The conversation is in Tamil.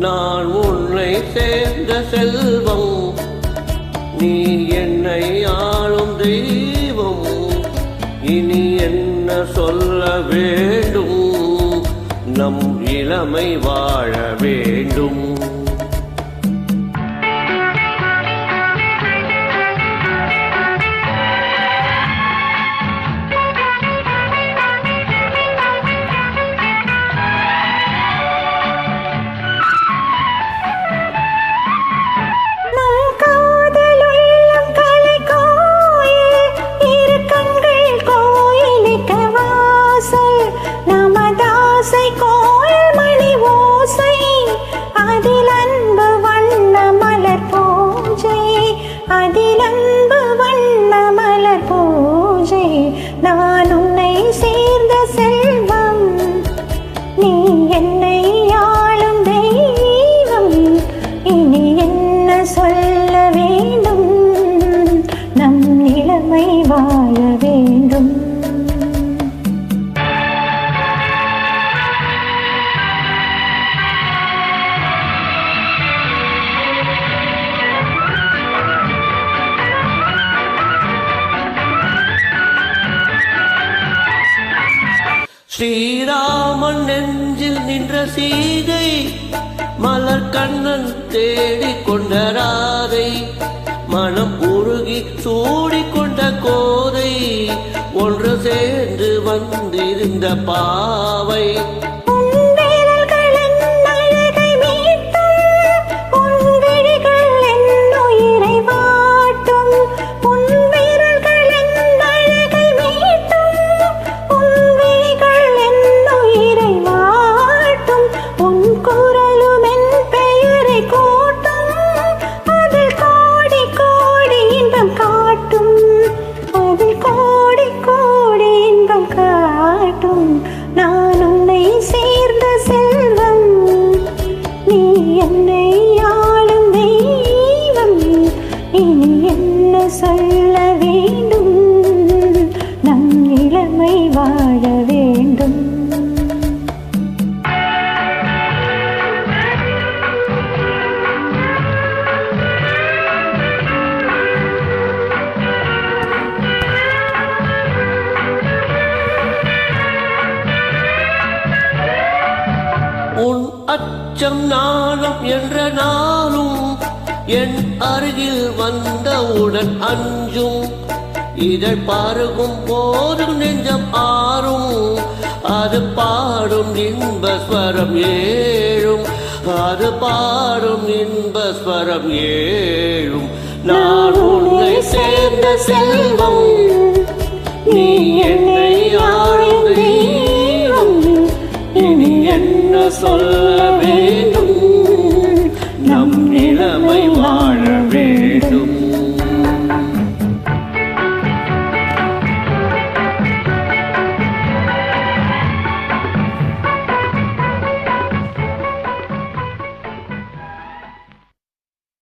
நான் உன்னை சேர்ந்த செல்வம். நீ என்னை ஆளும் தெய்வம். இனி என்ன சொல்ல வேண்டும்? நம் இளமை வாழ வேண்டும். வாழ வேண்டும். ஸ்ரீராமன் நெஞ்சில் நின்ற சீதை மலர் கண்ணன் தேடிக் கொண்ட ராதை. மனம் உருகி சூடிக்கொண்ட கோதை ஒன்று சேர்ந்து வந்திருந்த பாவை. இளமை வாழ வேண்டும். உன் அச்சம் நாணம் என்ற நானும் என் அருகில் வந்தவுடன் அஞ்சும். இதழ் பாருகும் போதும் நெஞ்சம் ஆறும். அது பாடும் இன்பஸ்வரம் ஏழும். அது பாடும் இன்பஸ்வரம் ஏழும். நான் உன்னை சேர்ந்த செல்வம். நீ என்னை ஆளும் இனி என்ன சொல்ல